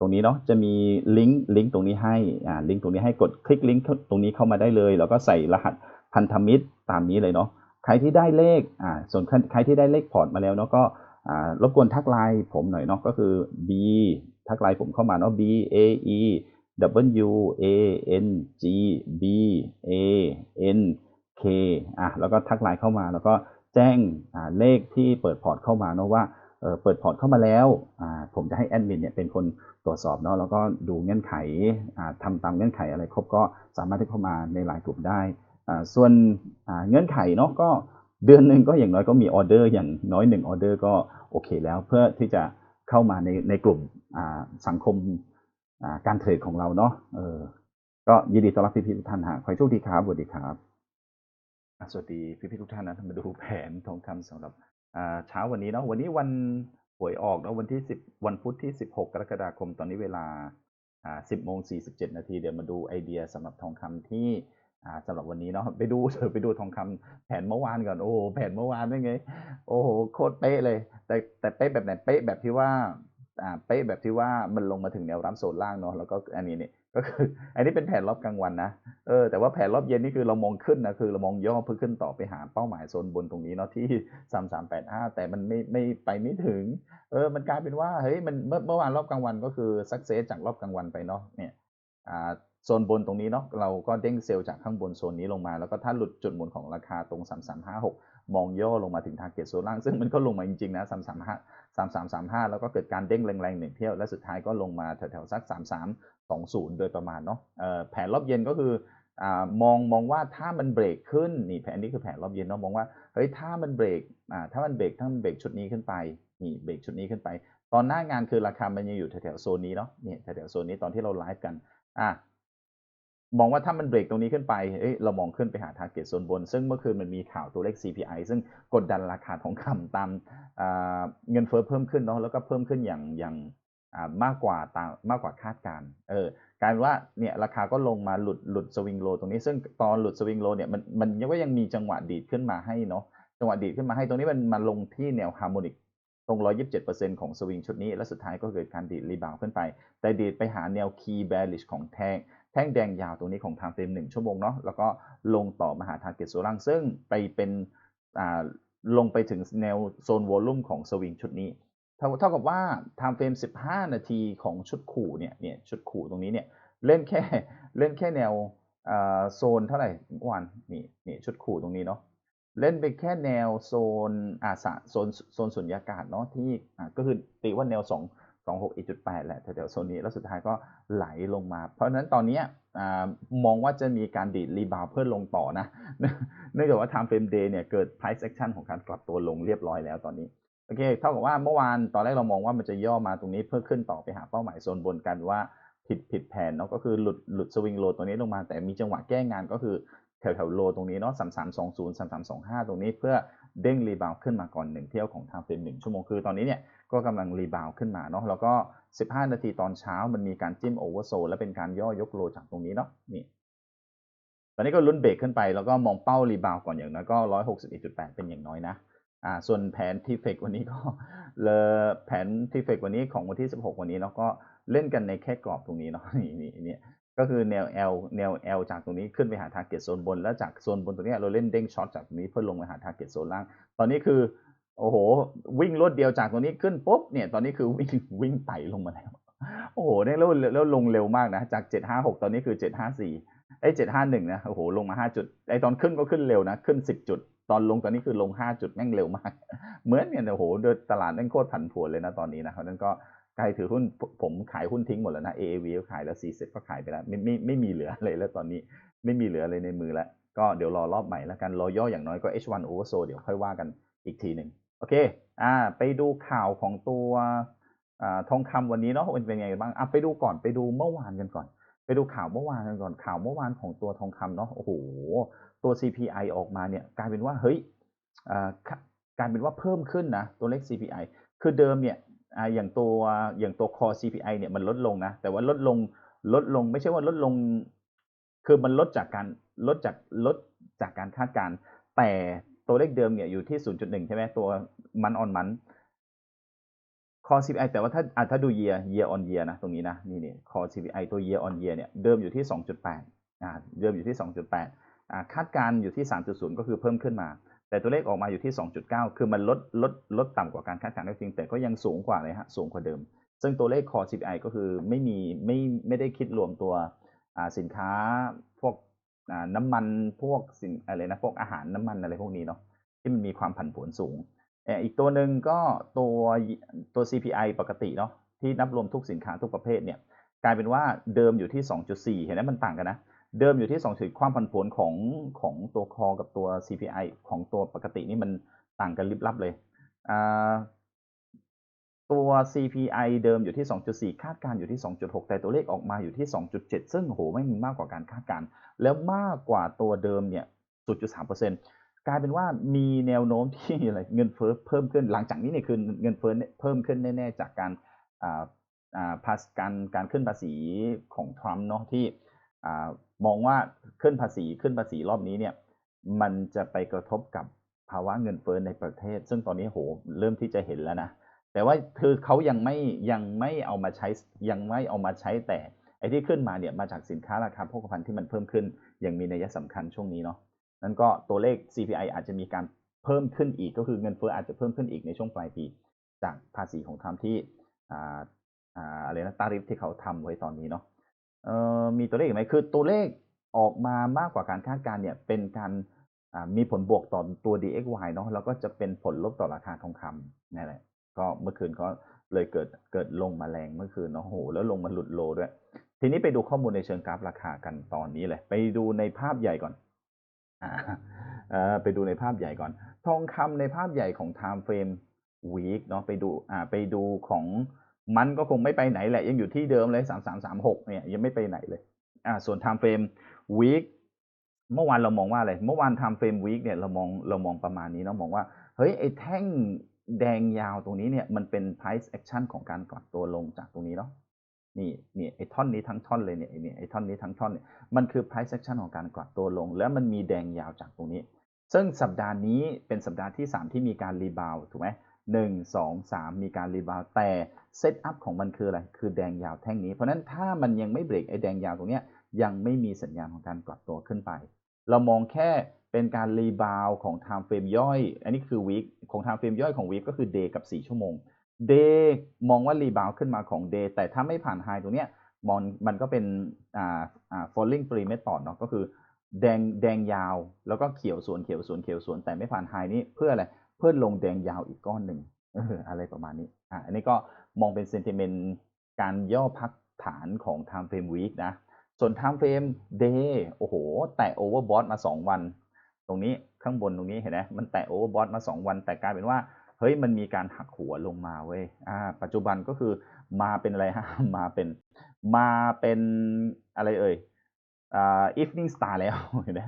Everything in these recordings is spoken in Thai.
ตรงนี้เนาะจะมีลิงก์ลิงก์ตรงนี้ให้อ่าลิงก์ตรงนี้ให้กดคลิกลิงก์ตรงนี้เข้ามาได้เลย แล้วก็ใส่รหัสพันธมิตรตามนี้เลยเนาะใครที่ได้เลขอ่าส่วนใครที่ได้เลขพอร์ตมาแล้วเนาะก็อ่ารบกวนทักไลน์ผมหน่อยเนาะก็คือ B ทักไลน์ผมเข้ามาเนาะ B A E W A N G B A N K อะแล้วก็ทักไลน์เข้ามาแล้วก็แจ้งอ่าเลขที่เปิดพอร์ตเข้ามาเนาะว่า เปิดพอร์ตเข้ามาแล้ว ผมจะให้แอดมินเนี่ยเป็นคนตรวจสอบเนาะแล้วก็ดูเงื่อนไขอ่าทำตามเงื่อนไขอะไรครบก็สามารถที่เข้ามาในไลน์กลุ่มได้ ส่วนเงื่อนไขเนาะก็เดือนหนึ่งก็อย่างน้อยก็มีออเดอร์อย่างน้อยหนึ่งออเดอร์ก็โอเคแล้วเพื่อที่จะเข้ามาในในกลุ่มสังคมการเทรดของเราเนาะก็ยินดีต้อนรับพี่ๆทุกท่านฮะขอให้โชคดีครับสวัสดีครับสวัสดีพี่ๆทุกท่านนะมาดูแผนทองคำสำหรับ เช้าวันนี้เนาะวันนี้วันหวยออกเนาะวันที่10วันพุธที่16กกรกฎาคมตอนนี้เวลาอ่า10โมง47นาทีเดี๋ยวมาดูไอเดียสำหรับทองคำที่อ่าสำหรับวันนี้เนาะไปดูเถอะไปดูทองคำแผนเมื่อวานก่อนโอ้แผนเมื่อวานเป็นไง โอ้โหโคตรเป๊ะเลย แต่แต่เป๊ะแบบไหนเป๊ะแบบที่ว่าอ่าเป๊ะแบบที่ว่ามันลงมาถึงแนวรับโซนล่างเนาะแล้วก็อันนี้เนี่ย ก็คือ อันนี้เป็นแผนรอบกลางวันนะเออแต่ว่าแผนรอบเย็นนี่คือเรามองขึ้นนะคือเรามองย่อเพื่อขึ้นต่อไปหาเป้าหมายโซนบนตรงนี้เนาะที่3385แต่มันไม่ไม่ไปไม่ถึง เออ มันกลายเป็นว่าเฮ้ยมันเมื่อเมื่อวานรอบกลางวันก็คือสักเซสจากรอบกลางวันไปเนาะเนี่ยอ่าโซนบนตรงนี้เนาะเราก็เด้งเซลล์จากข้างบนโซนนี้ลงมา แล้วก็ถ้าหลุดจุดหมุนของราคาตรง 3356 มองย่อลงมาถึงทาร์เก็ตโซนล่างซึ่งมันก็ลงมาจริงๆนะ335 3335แล้วก็เกิดการเด้งแรงๆหนึ่งเที่ยวและสุดท้ายก็ลงมาแถวๆสัก3320โดยประมาณเนาะแผนรอบเย็นก็คืออ่ามองมองว่าถ้ามันเบรกขึ้นนี่แผนนี้คือแผนรอบเย็นเนาะมองว่าเฮ้ยถ้ามันเบรกอ่าถ้ามันเบรกถ้ามันเบรกชุดนี้ขึ้นไปนี่เบรกชุดนี้ขึ้นไป ตอนหน้างานคือราคามันยังอยู่แถวๆโซนนี้เนาะนี่แถวๆโซนนี้ตอนที่เราไลฟ์กันอะ มองว่าถ้ามันเบรกตรงนี้ขึ้นไปเอ้ยเรามองขึ้นไปหา target โซนบน ซึ่งเมื่อคืนมันมีข่าวตัวเลข CPI ซึ่งกดดันราคาทองคำตามอ่าเงินเฟ้อเพิ่มขึ้นเนาะแล้วก็เพิ่มขึ้นอย่างอย่างามากกว่าตามมากกว่าคาดการเออกายเป็นว่าเนี่ยราคาก็ลงมาหลุดหลุดสวิงโลตรงนี้ซึ่งตอนหลุดสวิงโลเนี่ยมันมันก็ยังมีจังหวะดีดขึ้นมาให้เนาะจังหวะดีดขึ้นมาให้ตรงนี้มันมาลงที่แนวฮาร์โมนิกตรง 127%ของสวิงชุดนี้ และสุดท้ายก็เกิดการดีดรีบาวขึ้นไป แต่ดีดไปหาแนว key bearish ของแท่ง แท่งแดงยาวตรงนี้ของทางเฟรม1ชั่วโมงเนาะแล้วก็ลงต่อมาหา target โซล่างซึ่งไปเป็นลงไปถึงแนวโซนวอลลุ่มของสวิงชุดนี้เท่าเท่ากับว่า time frame 15 นาทีของชุดขู่เนี่ยเนี่ยชุดขู่ตรงนี้เนี่ยเล่นแค่เล่นแค่แนวโซนเท่าไหร่เมื่อวานนี่นี่ชุดขู่ตรงนี้เนาะเล่นไปแค่แนวโซนอาสะโซนโซนสุญญากาศเนาะที่ก็คือตีว่าแนว 2 26อีจุด8แหละแถวๆโซนนี้แล้วสุดท้ายก็ไหลลงมา เพราะฉะนั้นตอนนี้มองว่าจะมีการดีดรีบาวเพื่อลงต่อนะ เนื่องจากว่า time frame day เนี่ยเกิด price action ของการกลับตัวลงเรียบร้อยแล้วตอนนี้โอเคเท่ากับว่าเมื่อวานตอนแรกเรามองว่ามันจะย่อมาตรงนี้เพื่อขึ้นต่อไปหาเป้าหมายโซนบนกันว่าผิดผิดแผนเนาะก็คือหลุดหลุดสวิงโลตรงนี้ลงมาแต่มีจังหวะแก้งานก็คือ แถวแถวโลตรงนี้เนาะ3320 3325ตรงนี้เพื่อเด้งรีบาวขึ้นมาก่อนหนึ่งเที่ยวของทางเฟรมหนึ่งชั่วโมงคือตอนนี้เนี่ยก็กำลังรีบาวขึ้นมาเนาะแล้วก็ 15 นาทีตอนเช้ามันมีการจิ้มโอเวอร์โซและเป็นการย่อยกโลจากตรงนี้เนาะนี่ตอนนี้ก็ลุ้นเบรกขึ้นไปแล้วก็มองเป้ารีบาวก่อนอย่างน้อยก็ 161.8 เป็นอย่างน้อยนะอ่าส่วนแผนทีเฟกวันนี้ก็เลอแผนทีเฟกวันนี้ของวันที่ 16 วันนี้เนาะก็เล่นกันในแค่กรอบตรงนี้เนาะนี่นี่นี่ ก็คือแนว L แนว L จากตรงนี้ขึ้นไปหา target โซนบน แล้วจากโซนบนตรงนี้เราเล่นเด้งช็อตจากตรงนี้เพื่อลงไปหา target โซนล่าง ตอนนี้คือ โอ้โห วิ่งรวดเดียวจากตรงนี้ขึ้นปุ๊บเนี่ยตอนนี้คือวิ่งวิ่งไต่ลงมาแล้วโอ้โหเนี่ยแล้วแล้วลงเร็วมากนะจาก 756 ตอนนี้คือ 754ไอ้751นะโอ้โหลงมา 5 จุดไอ้ตอนขึ้นก็ขึ้นเร็วนะขึ้น 10 จุด ตอนลงตอนนี้คือลง 5 จุดแม่งเร็วมาก เหมือนเนี่ยโอ้โหตลาดแม่งโคตรผันผวนเลยนะตอนนี้นะเพราะนั้นก็ ใครถือหุ้นผมขายหุ้นทิ้งหมดแล้วนะ AAV ก็ขายแล้ว40ก็ขายไปแล้ว ไม่ไม่ไม่มีเหลือเลยแล้วตอนนี้ไม่มีเหลือเลยในมือแล้ว ก็เดี๋ยวรอรอบใหม่แล้วกันรอย่ออย่างน้อยก็ H1 oversold เดี๋ยวค่อยว่ากันอีกทีหนึ่งโอเคอ่าไปดูข่าวของตัวอ่าทองคำวันนี้เนาะเป็นเป็นไงบ้างอะไปดูก่อนไปดูเมื่อวานกันก่อน ไปดูข่าวเมื่อวานกันก่อนข่าวเมื่อวานของตัวทองคำเนาะโอ้โหตัว CPI ออกมาเนี่ยกลายเป็นว่าเฮ้ยอ่ากลายเป็นว่าเพิ่มขึ้นนะตัวเลข CPI คือเดิมเนี่ย อ่าอย่างตัวอย่างตัว core CPI เนี่ยมันลดลงนะ แต่ว่าลดลงลดลงไม่ใช่ว่าลดลง คือมันลดจากการลดจากลดจากการคาดการณ์แต่ตัวเลขเดิมเนี่ยอยู่ที่ 0.1 ใช่ไหมตัวมันออนมัน core CPI แต่ว่าถ้าอาถ้าดู year year on year นะตรงนี้นะนี่นี่ core CPI ตัว year on year เนี่ยเดิมอยู่ที่ 2.8อ่าเดิมอยู่ที่ 2.8อ่าคาดการณ์อยู่ที่ 3.0 ก็คือเพิ่มขึ้นมา แต่ตัวเลขออกมาอยู่ที่ 2.9 คือมันลดลดลดต่ำกว่าการคาดการณ์ก็จริง แต่ก็ยังสูงกว่าเลยฮะ สูงกว่าเดิม ซึ่งตัวเลข core CPI ก็คือไม่มีไม่ไม่ได้คิดรวมตัวสินค้าพวกน้ำมันพวกสินอะไรนะพวกอาหารน้ำมันอะไรพวกนี้เนาะที่มันมีความผันผวนสูงอีกตัวหนึ่งก็ตัวตัว CPI ปกติเนาะที่นับรวมทุกสินค้าทุกประเภทเนี่ยกลายเป็นว่าเดิมอยู่ที่ 2.4 เห็นไหมมันต่างกันนะ เดิมอยู่ที่2จุดความผันผวนของของตัวคอกับตัว CPI ของตัวปกตินี่มันต่างกันลิบลับเลยตัว CPI เดิมอยู่ที่ 2.4 คาดการอยู่ที่ 2.6 แต่ตัวเลขออกมาอยู่ที่ 2.7 ซึ่งโหไม่มีมากกว่าการคาดการ แล้วมากกว่าตัวเดิมเนี่ย 0.3%กลายเป็นว่ามีแนวโน้มที่อะไรเงินเฟ้อเพิ่มขึ้น หลังจากนี้เนี่ยคือเงินเฟ้อเพิ่มขึ้นแน่ๆ จากการอ่าอ่าภาษการการขึ้นภาษีของทรัมป์เนาะที่อ่า มองว่าขึ้นภาษีขึ้นภาษีรอบนี้เนี่ย มันจะไปกระทบกับภาวะเงินเฟ้อในประเทศ ซึ่งตอนนี้โหเริ่มที่จะเห็นแล้วนะแต่ว่าคือเขายังไม่ยังไม่เอามาใช้ยังไม่เอามาใช้แต่ไอ้ที่ขึ้นมาเนี่ยมาจากสินค้าราคาโภคภัณฑ์ที่มันเพิ่มขึ้นอย่างมีนัยสำคัญช่วงนี้เนาะนั้นก็ตัวเลข CPI อาจจะมีการเพิ่มขึ้นอีกก็คือเงินเฟ้ออาจจะเพิ่มขึ้นอีกในช่วงปลายปี จากภาษีของทรัมป์ที่อ่าอ่าอะไรนะตาริฟที่เขาทำไว้ตอนนี้เนาะ มีตัวเลขไหมคือตัวเลขออกมามากกว่าการคาดการณ์เนี่ยเป็นการมีผลบวกต่อตัว DXY เนาะแล้วก็จะเป็นผลลบต่อราคาทองคำนี่แหละก็เมื่อคืนก็เลยเกิดเกิดลงมาแรงเมื่อคืนเนาะโหแล้วลงมาหลุดโลด้วย ทีนี้ไปดูข้อมูลในเชิงกราฟราคากันตอนนี้เลย ไปดูในภาพใหญ่ก่อนอ่าไปดูในภาพใหญ่ก่อน ทองคำในภาพใหญ่ของ time frame week เนาะไปดูอ่าไปดูของ มันก็คงไม่ไปไหนแหละ ยังอยู่ที่เดิมเลย3336เนี่ยยังไม่ไปไหนเลยอ่าส่วน time frame week เมื่อวานเรามองว่าอะไร เมื่อวาน time frame week เนี่ยเรามองเรามองประมาณนี้เนาะมองว่า เฮ้ยไอ้แท่งแดงยาวตรงนี้เนี่ยมันเป็น price action ของการกลับตัวลงจากตรงนี้เนาะนี่นี่ไอ้ท่อนนี้ทั้งท่อนเลยเนี่ยไอ้นี่ไอ้ท่อนนี้ทั้งท่อนเนี่ยมันคือ price action ของการกลับตัวลง แล้วมันมีแดงยาวจากตรงนี้ ซึ่งสัปดาห์นี้เป็นสัปดาห์ที่ 3 ที่มีการรีบาวถูกไหม หนึ่งสองสามมีการรีบาวแต่เซตอัพของมันคืออะไร คือแดงยาวแท่งนี้ เพราะนั้นถ้ามันยังไม่เบรกไอ้แดงยาวตรงนี้ยังไม่มีสัญญาณของการกลับตัวขึ้นไป เรามองแค่เป็นการรีบาวของ time frame ย่อย อันนี้คือ week ของ time frame ย่อยของ week ก็คือ day กับ 4 ชั่วโมง day มองว่ารีบาวขึ้นมาของ day แต่ถ้าไม่ผ่าน high ตรงนี้มองมันก็เป็นอ่าอ่า falling free method เนาะก็คือแดงแดงยาวแล้วก็เขียวสวนเขียวสวนเขียวสวนแต่ไม่ผ่าน high นี้เพื่ออะไร เพื่อลงแดงยาวอีกก้อนหนึ่งเอออะไรประมาณนี้อ่าอันนี้ก็มองเป็น sentiment การย่อพักฐานของ time frame week นะ ส่วน time frame day โอ้โห แตะ overbought มา 2 วัน ตรงนี้ข้างบนตรงนี้เห็นไหมมันแตะ overbought มา 2 วัน แต่กลายเป็นว่าเฮ้ยมันมีการหักหัวลงมาเว้ยอ่า ปัจจุบันก็คือมาเป็นอะไรฮะ มาเป็นมาเป็นอะไรเอ่ยอ่า evening star แล้วเห็นไหม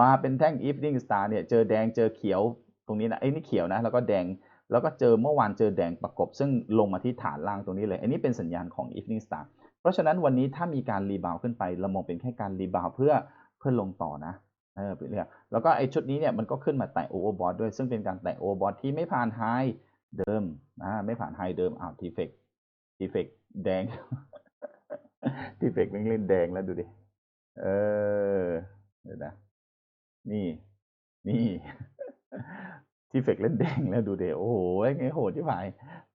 มาเป็นแท่ง evening star เนี่ย เจอแดงเจอเขียว ตรงนี้นะไอ้นี่เขียวนะ แล้วก็แดงแล้วก็เจอเมื่อวานเจอแดงประกบ ซึ่งลงมาที่ฐานล่างตรงนี้เลย อันนี้เป็นสัญญาณของ evening star เพราะฉะนั้นวันนี้ถ้ามีการรีบาวขึ้นไปเรามองเป็นแค่การรีบาวเพื่อเพื่อลงต่อนะเออไปเรื่อยแล้วก็ไอ้ชุดนี้เนี่ยมันก็ขึ้นมาแตะโอเวอร์บอทด้วย ซึ่งเป็นการแตะโอเวอร์บอทที่ไม่ผ่านไฮเดิมอ่าไม่ผ่านไฮเดิมอ้าวทีเฟกทีเฟกแดงทีเฟกแม่งเล่นแดงแล้วดูดิเออเดี๋ยวนะนี่นี่ ทีเฟกเล่นแดงแล้วดูเดโอ้โหไงโหดที่ผาย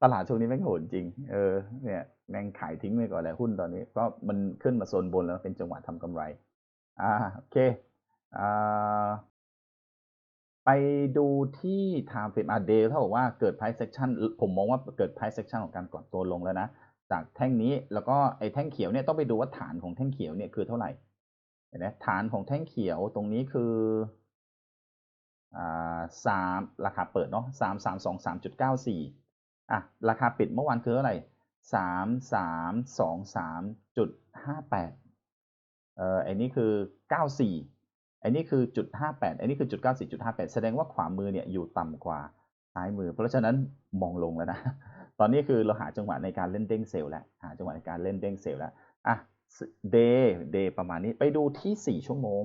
ตลาดช่วงนี้แม่งโหดจริง เออ เนี่ยแม่งขายทิ้งไปก่อนแล้วหุ้นตอนนี้ ก็มันขึ้นมาโซนบนแล้วเป็นจังหวะทำกำไร อ่า โอเค อ่า ไปดูที่ time frame อะเดย์เท่ากับว่าเกิด price section ผมมองว่าเกิด price section ของการกลับตัวลงแล้วนะ จากแท่งนี้ แล้วก็ไอ้แท่งเขียวเนี่ยต้องไปดูว่าฐานของแท่งเขียวเนี่ยคือเท่าไหร่ เห็นไหมฐานของแท่งเขียวตรงนี้คือ สามราคาเปิดเนาะสามสามสองสามจุดเก้าสี่อะราคาปิดเมื่อวานคือเท่าไรสามสามสองสามจุดห้าแปดเอ่อไอ้นี่คือเก้าสี่ไอ้นี่คือจุดห้าแปดไอ้นี่คือจุดเก้าสี่จุดห้าแปดแสดงว่าขวามือเนี่ยอยู่ต่ำกว่าซ้ายมือ เพราะฉะนั้นมองลงแล้วนะ ตอนนี้คือเราหาจังหวะในการเล่นเด้งเซลล์แล้วหาจังหวะในการเล่นเด้งเซลล์แล้วอะเดย์เดย์ประมาณนี้ไปดูที่สี่ชั่วโมง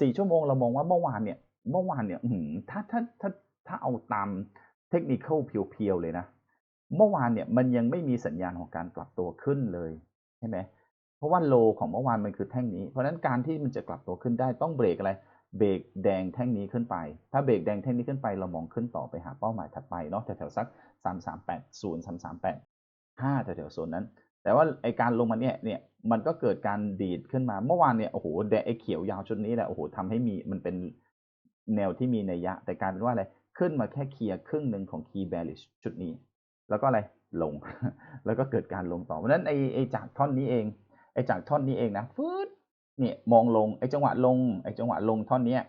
สี่ชั่วโมงเรามองว่าเมื่อวานเนี่ย เมื่อวานเนี่ยถ้าถ้าถ้าถ้าเอาตามเทคนิคเพียวๆเลยนะ เมื่อวานเนี่ยมันยังไม่มีสัญญาณของการกลับตัวขึ้นเลยใช่ไหมเพราะว่าโลของเมื่อวานมันคือแท่งนี้ เพราะฉะนั้นการที่มันจะกลับตัวขึ้นได้ต้องเบรกอะไร เบรกแดงแท่งนี้ขึ้นไป ถ้าเบรกแดงแท่งนี้ขึ้นไปเรามองขึ้นต่อไปหาเป้าหมายถัดไปเนาะแถวๆสักสามสามแปดศูนย์สามสามแปดห้าแถวๆโซนนั้น แต่ว่าไอการลงมาเนี่ยเนี่ยมันก็เกิดการดีดขึ้นมาเมื่อวานเนี่ยโอ้โหแดงไอเขียวยาวชุดนี้แหละโอ้โหทำให้มีมันเป็น แนวที่มีนัยยะ แต่กายเป็นว่าอะไรขึ้นมาแค่เคลียร์ครึ่งหนึ่งของ key bearish ชุดนี้ แล้วก็อะไรลง แล้วก็เกิดการลงต่อเพราะฉะนั้นไอ้ไอ้จากท่อนนี้เองไอ้จากท่อนนี้เองนะฟืดเนี่ยมองลงไอ้จังหวะลงไอ้จังหวะลงท่อนเนี้ย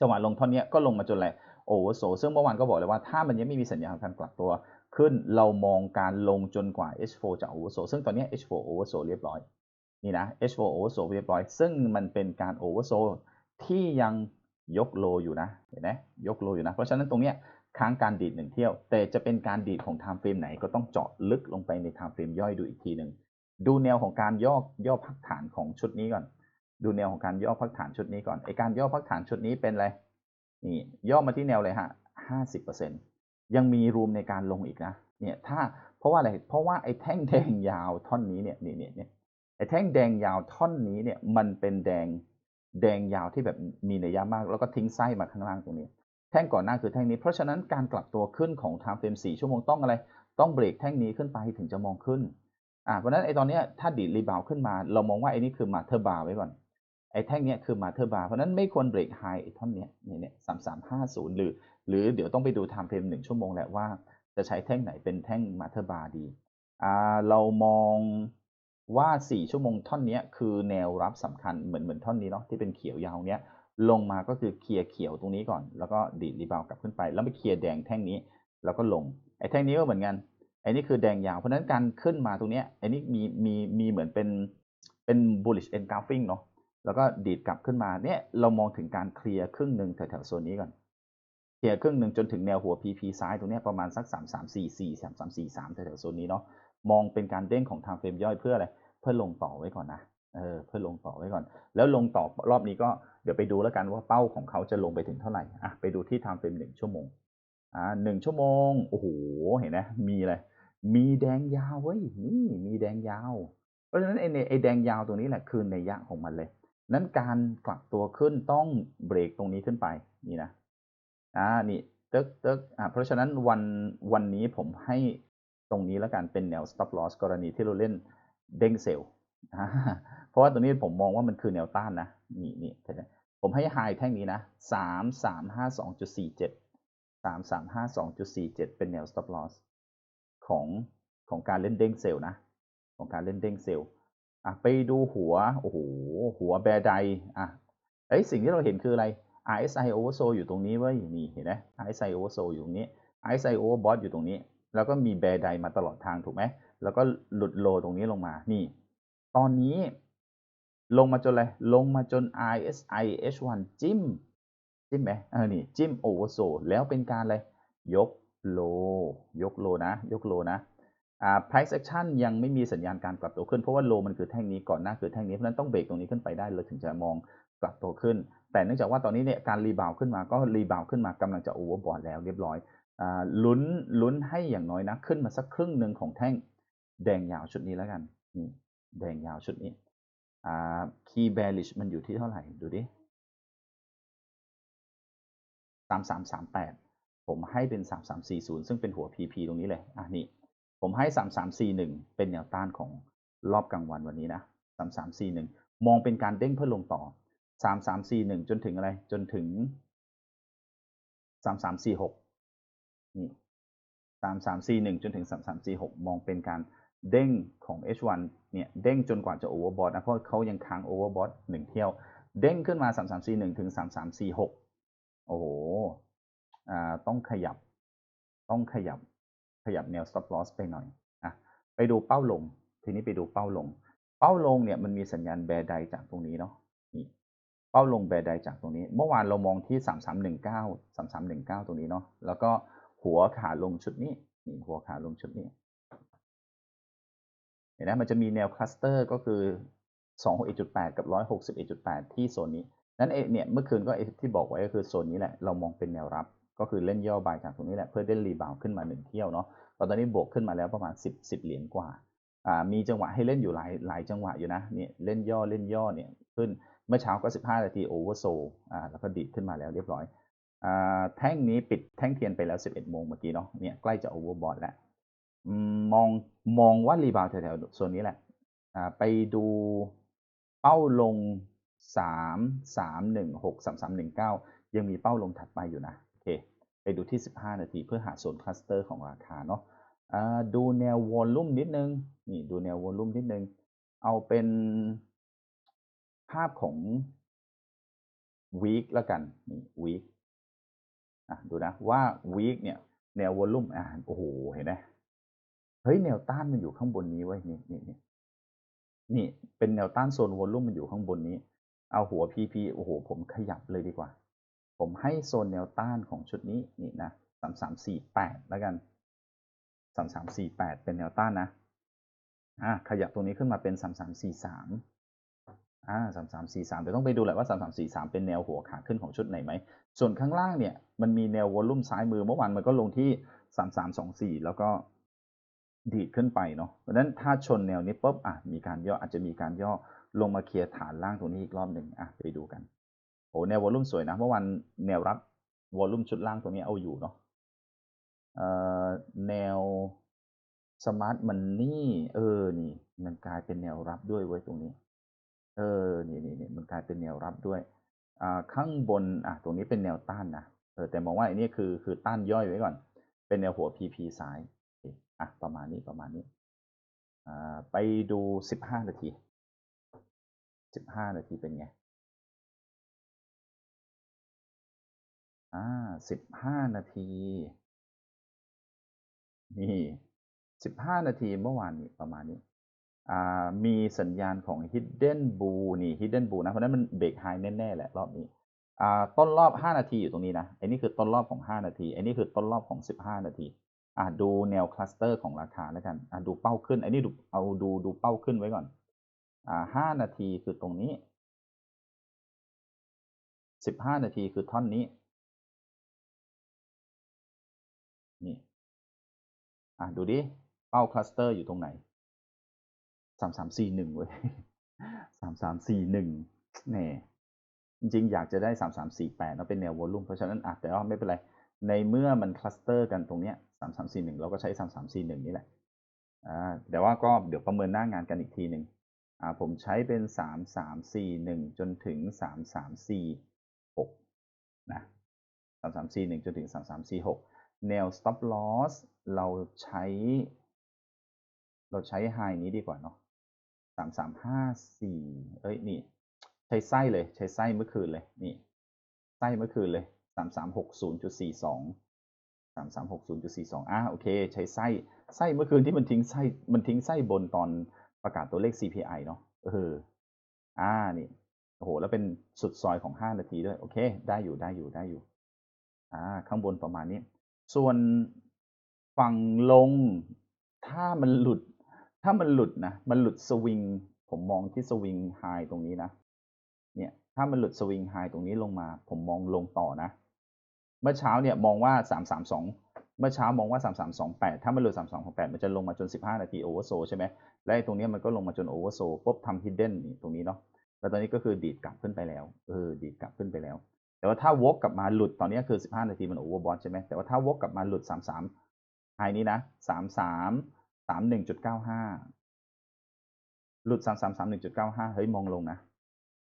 จังหวะลงท่อนเนี้ยก็ลงมาจนอะไรโอเวอร์โซซึ่งเมื่อวานก็บอกเลยว่าถ้ามันยังไม่มีสัญญาณการกลับตัวขึ้นเรามองการลงจนกว่า H4 จะโอเวอร์โซซึ่งตอนนี้ H4 โอเวอร์โซเรียบร้อย นี่นะ H4 โอเวอร์โซเรียบร้อย ซึ่งมันเป็นการโอเวอร์โซที่ยัง ยกโลอยู่นะเห็นไหมยกโลอยู่นะ เพราะฉะนั้นตรงเนี้ยค้างการดีดหนึ่งเที่ยว แต่จะเป็นการดีดของ time frame ไหนก็ต้องเจาะลึกลงไปใน time frame ย่อยดูอีกทีหนึ่งดูแนวของการย่อย่อพักฐานของชุดนี้ก่อน ดูแนวของการย่อพักฐานชุดนี้ก่อนไอการย่อพักฐานชุดนี้เป็นอะไรนี่ย่อมาที่แนวเลยฮะห้าสิบเปอร์เซ็นยังมีรูมในการลงอีกนะเนี่ยถ้าเพราะว่าอะไรเพราะว่าไอ้แท่งแดงยาวท่อนนี้เนี่ยนี่เนี่ยเนี่ยไอ้แท่งแดงยาวท่อนนี้เนี่ยมันเป็นแดง แดงยาวที่แบบมีนัยยะมาก แล้วก็ทิ้งไส้มาข้างล่างตรงนี้ แท่งก่อนหน้าคือแท่งนี้ เพราะฉะนั้นการกลับตัวขึ้นของ time frame 4ชั่วโมงต้องอะไร ต้องเบรกแท่งนี้ขึ้นไปถึงจะมองขึ้นอ่าเพราะฉะนั้นไอ้ตอนนี้ถ้าดีดรีบาวขึ้นมา เรามองว่าไอ้นี่คือมาเทอร์บาร์ไว้ก่อนไอ้แท่งนี้คือมาเทอร์บาร์เพราะฉะนั้นไม่ควรเบรกไฮไอท่อนนี้เนี่ยเนี่ยสามสามห้าศูนย์หรือหรือเดี๋ยวต้องไปดู time frame หนึ่งชั่วโมงแหละว่าจะใช้แท่งไหนเป็นแท่งมาเทอร์บาร์ดีอ่าเรามอง ว่า 4 ชั่วโมงท่อนนี้คือแนวรับสำคัญเหมือนเหมือนท่อนนี้เนาะที่เป็นเขียวยาวเนี้ยลงมาก็คือเคลียร์เขียวตรงนี้ก่อน แล้วก็ดีดรีบาวกลับขึ้นไป แล้วไปเคลียร์แดงแท่งนี้ แล้วก็ลงไอ้แท่งนี้ก็เหมือนกันไอ้นี่คือแดงยาวเพราะนั้นการขึ้นมาตรงเนี้ยไอ้นี่มีมีมีเหมือนเป็นเป็น bullish engulfing เนาะแล้วก็ดีดกลับขึ้นมาเนี่ยเรามองถึงการเคลียร์ครึ่งหนึ่งแถวๆโซนนี้ก่อนเคลียร์ครึ่งหนึ่งจนถึงแนวหัว PP ซ้ายตรงเนี้ยประมาณสัก 3 3 4 4 3 3 4 3แถวๆโซนนี้เนาะ มองเป็นการเด้งของ time frame ย่อยเพื่ออะไร เพื่อลงต่อไว้ก่อนนะเออเพื่อลงต่อไว้ก่อน แล้วลงต่อรอบนี้ก็เดี๋ยวไปดูแล้วกันว่าเป้าของเขาจะลงไปถึงเท่าไหร่อะไปดูที่ time frame หนึ่งชั่วโมงอ่าหนึ่งชั่วโมงโอ้โหเห็นไหมมีอะไรมีแดงยาวเว้ยนี่มีแดงยาว เพราะฉะนั้นไอ้ไอ้แดงยาวตรงนี้แหละคือในยยะของมันเลย นั้นการกลับตัวขึ้นต้องเบรกตรงนี้ขึ้นไปนี่นะอ่านี่ตึกตึกอ่าเพราะฉะนั้นวันวันนี้ผมให้ ตรงนี้แล้วกันเป็นแนว stop loss กรณีที่เราเล่นเด้งเซลล์เพราะว่าตัวนี้ผมมองว่ามันคือแนวต้านนะนี่นี่ผมให้ไฮแท่งนี้นะสามสามห้าสองจุดสี่เจ็ดสามสามห้าสองจุดสี่เจ็ดเป็นแนว stop loss ของของการเล่นเด้งเซลล์นะ ของการเล่นเด้งเซลล์อะไปดูหัวโอ้โหหัวแบร์ไดอะไอ้สิ่งที่เราเห็นคืออะไร RSI oversold อยู่ตรงนี้เว้ยนี่เห็นไหม RSI oversold อยู่ตรงนี้ RSI overbought อยู่ตรงนี้ แล้วก็มีแบร์ไดมาตลอดทางถูกไหมแล้วก็หลุดโลตรงนี้ลงมา นี่ ตอนนี้ลงมาจนอะไร ลงมาจน RSI H1 จิ้ม จิ้มไหมเออ นี่ จิ้ม oversold แล้วเป็นการอะไร ยกโล ยกโลนะ ยกโลนะอ่า price action ยังไม่มีสัญญาณการกลับตัวขึ้น เพราะว่าโลมันคือแท่งนี้ก่อนหน้าคือแท่งนี้ เพราะนั้นต้องเบรกตรงนี้ขึ้นไปได้เราถึงจะมองกลับตัวขึ้น แต่เนื่องจากว่าตอนนี้เนี่ยการรีบาวขึ้นมาก็รีบาวขึ้นมากำลังจะโอเวอร์บอทแล้วเรียบร้อย ลุ้นลุ้นให้อย่างน้อยนะ ขึ้นมาสักครึ่งหนึ่งของแท่งแดงยาวชุดนี้แล้วกันนี่แดงยาวชุดนี้อ่าคีย์แบริชมันอยู่ที่เท่าไหร่ ดูดิสามสามสามแปดผมให้เป็นสามสามสี่ศูนย์ซึ่งเป็นหัว PP ตรงนี้เลยอะนี่ผมให้สามสามสี่หนึ่งเป็นแนวต้านของรอบกลางวันวันนี้นะสามสามสี่หนึ่งมองเป็นการเด้งเพื่อลงต่อสามสามสี่หนึ่งจนถึงอะไร จนถึงสามสามสี่หก นี่สามสามสี่หนึ่งจนถึงสามสามสี่หกมองเป็นการเด้งของ H1 เนี่ยเด้งจนกว่าจะโอเวอร์บอทนะเพราะเขายังค้างโอเวอร์บอทหนึ่งเที่ยว เด้งขึ้นมาสามสามสี่หนึ่งถึงสามสามสี่หกโอ้โหอ่าต้องขยับ ต้องขยับขยับแนว stop loss ไปหน่อยอะไปดูเป้าลง ทีนี้ไปดูเป้าลง เป้าลงเนี่ยมันมีสัญญาณแบร์ไดจากตรงนี้เนาะนี่เป้าลงแบร์ไดจากตรงนี้ เมื่อวานเรามองที่3319 3319ตรงนี้เนาะแล้วก็ หัวขาลงชุดนี้นี่หัวขาลงชุดนี้เห็นไหมมันจะมีแนวคลัสเตอร์ก็คือ261.8 กับ 161.8 ที่โซนนี้ นั้นเอเนี่ยเมื่อคืนก็ไอ้ที่บอกไว้ก็คือโซนนี้แหละ เรามองเป็นแนวรับ ก็คือเล่นย่อบายจากตรงนี้แหละเพื่อเล่นรีบาวขึ้นมาหนึ่งเที่ยวเนาะตอนนี้บวกขึ้นมาแล้วประมาณ 10 10 เหรียญกว่า อ่า มีจังหวะให้เล่นอยู่หลายหลายจังหวะอยู่นะ เนี่ยเล่นย่อเล่นย่อเนี่ยขึ้น เมื่อเช้าก็ 15 นาทีโอเวอร์โซ อ่า แล้วก็ดีดขึ้นมาแล้วเรียบร้อย แท่งนี้ปิดแท่งเทียนไปแล้ว 11 โมงเมื่อกี้เนาะเนี่ยใกล้จะโอเวอร์บอทแล้วมองมองว่ารีบาวแถวๆโซนนี้แหละอ่าไปดูเป้าลง 3 3 1 6 3 3 1 9 ยังมีเป้าลงถัดไปอยู่นะโอเคไปดูที่ 15 นาทีเพื่อหาโซนคลัสเตอร์ของราคาเนาะอ่าดูแนววอลลุ่มนิดนึงนี่ดูแนววอลลุ่มนิดนึง เอาเป็นภาพของ week แล้วกันนี่ week อะดูนะว่า week เนี่ยแนววอลลุ่มอ่าโอ้โหเห็นไหมเฮ้ยแนวต้านมันอยู่ข้างบนนี้ไว้นี่นี่นี่นี่เป็นแนวต้านโซนวอลลุ่มมันอยู่ข้างบนนี้ เอาหัว PP โอ้โห ผมขยับเลยดีกว่า ผมให้โซนแนวต้านของชุดนี้นี่นะสามสามสี่แปดแล้วกันสามสามสี่แปดเป็นแนวต้านนะอ่าขยับตรงนี้ขึ้นมาเป็นสามสามสี่สาม อ่าสามสามสี่สามเดี๋ยวต้องไปดูแหละว่าสามสามสี่สามเป็นแนวหัวขาขึ้นของชุดไหนไหม ส่วนข้างล่างเนี่ยมันมีแนววอลลุ่มซ้ายมือเมื่อวานมันก็ลงที่สามสามสองสี่แล้วก็ดีดขึ้นไปเนาะเพราะฉะนั้นถ้าชนแนวนี้ปุ๊บอะมีการย่ออาจจะมีการย่อลงมาเคลียร์ฐานล่างตรงนี้อีกรอบหนึ่งอะไปดูกันโอ้แนววอลลุ่มสวยนะเมื่อวันแนวรับวอลลุ่มชุดล่างตรงนี้เอาอยู่เนาะเอ่อแนวสมาร์ทมันนี่เออนี่มันกลายเป็นแนวรับด้วยไว้ตรงนี้ เออนี่นี่นี่มันกลายเป็นแนวรับด้วยอ่าข้างบนอะตรงนี้เป็นแนวต้านนะเออแต่มองว่าอันนี้คือคือต้านย่อยไว้ก่อน เป็นแนวหัว PP ซ้ายอะประมาณนี้ประมาณนี้อ่าไปดูสิบห้านาทีสิบห้านาทีเป็นไงอ่าสิบห้านาที นี่สิบห้านาทีเมื่อวานนี้ประมาณนี้ มีสัญญาณของ hidden blue นี่ hidden blue นะ เพราะนั้นมันเบรกไฮแน่ๆ แหละ รอบนี้ต้นรอบ 5 นาทีอยู่ตรงนี้นะไอ้นี่คือต้นรอบของ 5 นาทีไอ้นี่คือต้นรอบของ 15 นาทีอ่าดูแนวคลัสเตอร์ของราคาแล้วกันอ่าดูเป้าขึ้นไอ้นี่ดูเอาดูดูเป้าขึ้นไว้ก่อนอ่า5นาทีคือตรงนี้15นาทีคือท่อนนี้นี่อ่าดูดิเป้าคลัสเตอร์อยู่ตรงไหน สามสามสี่หนึ่งเว้ยสามสามสี่หนึ่งแน่จริงๆอยากจะได้สามสามสี่แปดเนาะเป็นแนววอลลุ่มเพราะฉะนั้นอะแต่ว่าไม่เป็นไร ในเมื่อมันคลัสเตอร์กันตรงเนี้ยสามสามสี่หนึ่งเราก็ใช้สามสามสี่หนึ่งนี่แหละอ่าแต่ว่าก็เดี๋ยวประเมินหน้างานกันอีกทีหนึ่งอ่าผมใช้เป็นสามสามสี่หนึ่งจนถึงสามสามสี่หกนะสามสามสี่หนึ่งจนถึงสามสามสี่หกแนว stop loss เราใช้ เราใช้ high นี้ดีกว่าเนาะ สามสามห้าสี่เอ้ยนี่ ใช้ไส้เลย ใช้ไส้เมื่อคืนเลยนี่ไส้เมื่อคืนเลยสามสามหกศูนย์จุดสี่สองสามสามหกศูนย์จุดสี่สองอะโอเค ใช้ไส้ไส้เมื่อคืนที่มันทิ้งไส้มันทิ้งไส้บนตอนประกาศตัวเลข CPI เนาะเอออ่านี่โอ้โหแล้วเป็นสุดซอยของห้านาทีด้วยโอเค ได้อยู่ได้อยู่ได้อยู่อ่าข้างบนประมาณนี้ ส่วนฝั่งลงถ้ามันหลุด ถ้ามันหลุดนะ มันหลุดสวิง ผมมองที่สวิงไฮตรงนี้นะ เนี่ย ถ้ามันหลุดสวิงไฮตรงนี้ลงมา ผมมองลงต่อนะ เมื่อเช้าเนี่ยมองว่า 332 เมื่อเช้ามองว่า 3328 ถ้ามันหลุด 3228 มันจะลงมาจน 15 นาทีโอเวอร์โซใช่ไหม และไอตรงนี้มันก็ลงมาจนโอเวอร์โซปุ๊บทำฮิดเด้นนี่ตรงนี้เนาะ แล้วตอนนี้ก็คือดีดกลับขึ้นไปแล้ว เออ ดีดกลับขึ้นไปแล้ว แต่ว่าถ้าวกกลับมาหลุด ตอนนี้คือ 15 นาทีมันโอเวอร์บอทใช่ไหมแต่ว่าถ้าวกกลับมาหลุด 33ไฮนี้นะ 33 31.95หลุด3331.95เก้าห้าเฮ้ยมองลงนะ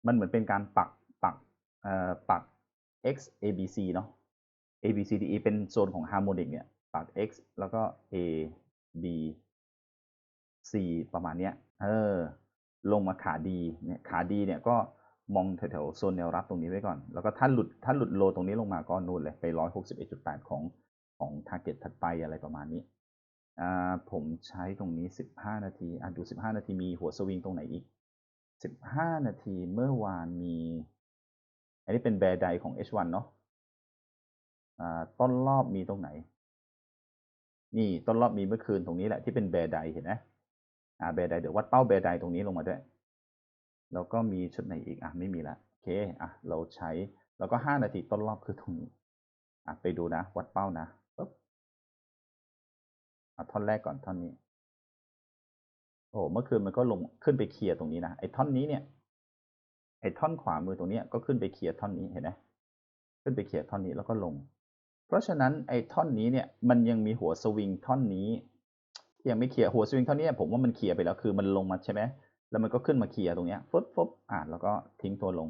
มันเหมือนเป็นการปักปักเอ่อปัก x a b c เนาะ a b c d e เป็นโซนของฮาร์โมนิกเนี่ย ปัก x แล้วก็ a b c ประมาณเนี้ย เออ ลงมาขาดีเนี่ยขาดีเนี่ยก็มองแถวๆโซนแนวรับตรงนี้ไว้ก่อน แล้วก็ถ้าหลุดถ้าหลุดโลตรงนี้ลงมาก็นู่นเลย ไป 161.8 ของของ target ถัดไปอะไรประมาณนี้ ผมใช้ตรงนี้ 15 นาทีอะดู 15 นาทีมีหัวสวิงตรงไหนอีก 15 นาทีเมื่อวานมี อันนี้เป็นแบร์ไดของ H1 เนาะต้นรอบมีตรงไหน นี่ต้นรอบมีเมื่อคืนตรงนี้แหละที่เป็นแบร์ไดเห็นไหมอ่าแบร์ไดเดี๋ยววัดเป้าแบร์ไดตรงนี้ลงมาด้วย แล้วก็มีชุดไหนอีกอะไม่มีละโอเคอะเราใช้แล้วก็ 5 นาทีต้นรอบคือตรงนี้อะไปดูนะ วัดเป้านะ เอาท่อนแรกก่อนท่อนนี้ โอ้เมื่อคืนมันก็ลงขึ้นไปเคลียร์ตรงนี้นะไอ้ท่อนนี้เนี่ยไอ้ท่อนขวามือตรงนี้ก็ขึ้นไปเคลียร์ท่อนนี้เห็นไหมขึ้นไปเคลียร์ท่อนนี้แล้วก็ลง เพราะฉะนั้นไอ้ท่อนนี้เนี่ยมันยังมีหัวสวิงท่อนนี้ที่ยังไม่เคลียร์หัวสวิงท่อนนี้ผมว่ามันเคลียร์ไปแล้วคือมันลงมาใช่ไหมแล้วมันก็ขึ้นมาเคลียร์ตรงเนี้ยฟึบฟึบอ่าแล้วก็ทิ้งตัวลง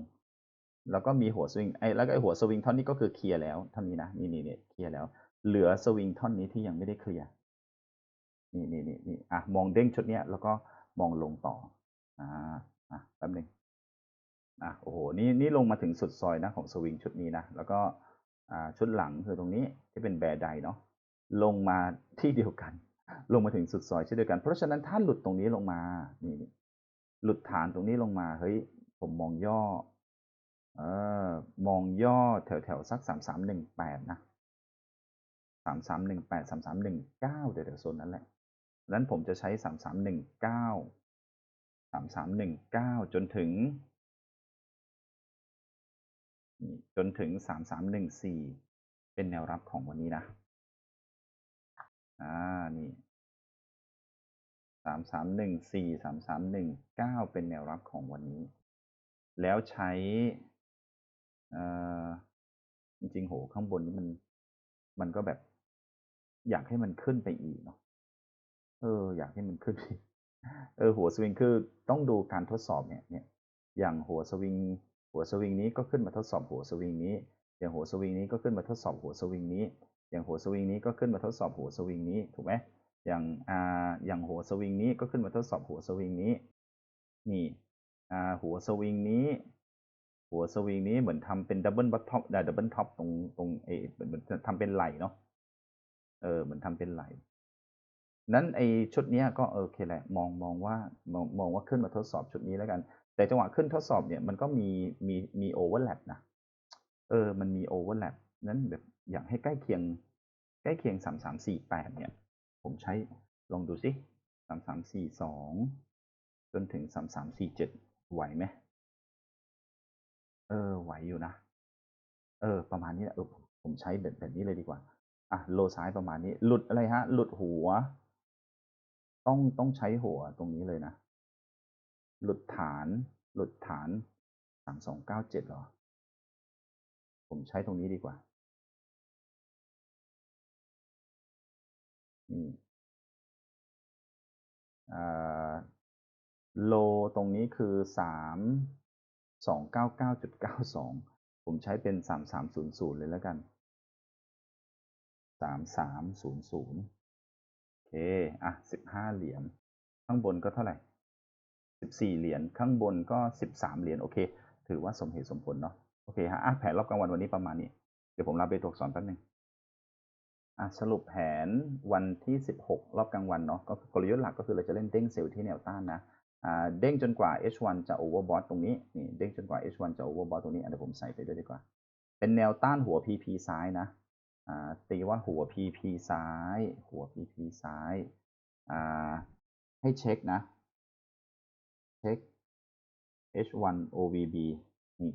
แล้วก็มีหัวสวิงไอ้แล้วก็ไอ้หัวสวิงท่อนนี้ก็คือเคลียร์แล้วท่อนนี้นะนี่นี่เนี่ยเคลียร์แล้ว เหลือสวิงท่อนนี้ที่ยังไม่ได้เคลียร์ นี่นี่นี่นี่อะมองเด้งชุดเนี้ยแล้วก็มองลงต่ออ่าอะแป๊บหนึงอะโอ้โหนี่นี่ลงมาถึงสุดซอยนะของสวิงชุดนี้นะแล้วก็อ่าชุดหลังคือตรงนี้ที่เป็นแบร์ไดเนาะลงมาที่เดียวกัน ลงมาถึงสุดซอยเช่นเดียวกัน เพราะฉะนั้นถ้าหลุดตรงนี้ลงมานี่นี่หลุดฐานตรงนี้ลงมาเฮ้ยผมมองย่อเออมองย่อแถวแถวๆสักสามสามหนึ่งแปดนะสามสามหนึ่งแปดสามสามหนึ่งเก้าเดี๋ยวๆโซนนั้นแหละ นั้นผมจะใช้สามสามหนึ่งเก้าสามสามหนึ่งเก้าจนถึง จนถึงสามสามหนึ่งสี่เป็นแนวรับของวันนี้นะ อ่า นี่สามสามหนึ่งสี่สามสามหนึ่งเป็นแนวรับของวันนี้ แล้วใช้อ่อจริงๆ โห ข้างบนนี้มัน มันก็แบบ อยากให้มันขึ้นไปอีกเนาะ เออ อยากให้มันขึ้นเออหัวสวิงคือต้องดูการทดสอบเนี่ยเนี่ย อย่างหัวสวิง หัวสวิงนี้ก็ขึ้นมาทดสอบหัวสวิงนี้ อย่างหัวสวิงนี้ก็ขึ้นมาทดสอบหัวสวิงนี้ อย่างหัวสวิงนี้ก็ขึ้นมาทดสอบหัวสวิงนี้ถูกไหมอย่างอ่าอย่างหัวสวิงนี้ก็ขึ้นมาทดสอบหัวสวิงนี้ นี่อ่าหัวสวิงนี้ หัวสวิงนี้เหมือนทำเป็นดับเบิลบัตท็อปดับเบิลท็อปตรงตรงเอเหมือนเหมือนทำเป็นไหลเนาะเออเหมือนทำเป็นไหล นั้นไอชุดนี้ก็โอเคแหละมองมองว่ามองมองว่าขึ้นมาทดสอบชุดนี้แล้วกัน แต่จังหวะขึ้นทดสอบเนี่ยมันก็มีมีมีโอเวอร์แลปนะเออมันมีโอเวอร์แลปนั้นแบบอยากให้ใกล้เคียง ใกล้เคียงสามสามสี่แปดเนี่ย ผมใช้ลองดูสิสามสามสี่สองจนถึงสามสามสี่เจ็ดไหวไหมเออไหวอยู่นะ เออ ประมาณนี้แหละเออผมผมใช้แบบแบบนี้เลยดีกว่าอะโลซ้ายประมาณนี้ หลุดอะไรฮะ หลุดหัว ต้องต้องใช้หัวตรงนี้เลยนะ หลุดฐาน หลุดฐานสามสองเก้าเจ็ดหรอ ผมใช้ตรงนี้ดีกว่า นี่อ่าโลตรงนี้คือสามสองเก้าเก้าจุดเก้าสองผมใช้เป็นสามสามศูนย์ศูนย์เลยแล้วกันสามสามศูนย์ศูนย์ เค อะสิบห้าเหรียญ ข้างบนก็เท่าไหร่สิบสี่เหรียญ ข้างบนก็สิบสามเหรียญ โอเค ถือว่าสมเหตุสมผลเนาะ โอเคฮะ อะ แผนรอบกลางวันวันนี้ประมาณนี้ เดี๋ยวผมรับไปตัวอักษรแป๊บนึงอะ สรุปแผนวันที่16รอบกลางวันเนาะ ก็คือกลยุทธ์หลักก็คือเราจะเล่นเด้งเซลล์ที่แนวต้านนะ อ่า เด้งจนกว่า H1 จะ overbought ตรงนี้ นี่ เด้งจนกว่า H1 จะ overbought ตรงนี้อะเดี๋ยวผมใส่ไปด้วยดีกว่า เป็นแนวต้านหัว PP ซ้ายนะ ตีว่าหัว PP ซ้าย หัว PP ซ้าย ให้เช็คนะ เช็ค H1 OVB นี่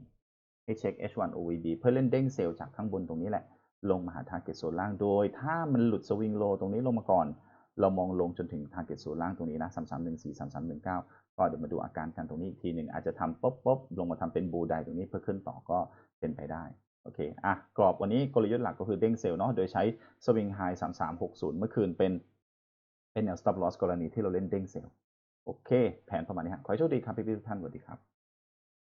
ให้เช็ค H1 OVB เพื่อเล่นเด้งเซลล์จากข้างบนตรงนี้แหละ ลงมาหา target โซนล่าง โดย ถ้ามันหลุดสวิงโลตรงนี้ลงมาก่อน เรามองลงจนถึง target โซนล่างตรงนี้นะ 3314 3319 ก็เดี๋ยวมาดูอาการกันตรงนี้อีกทีหนึ่งอาจจะทำป๊บป๊บลงมาทำเป็นบูไดตรงนี้เพื่อขึ้นต่อก็เป็นไปได้ โอเค อะ กรอบวันนี้กลยุทธ์หลักก็คือเด้งเซลล์เนาะ โดยใช้สวิงไฮ3360เมื่อคืนเป็น เป็นแนว stop loss กรณีที่เราเล่นเด้งเซลล์ โอเค แผนประมาณนี้ครับ ขอให้โชคดีครับพี่ๆทุกท่าน สวัสดีครับ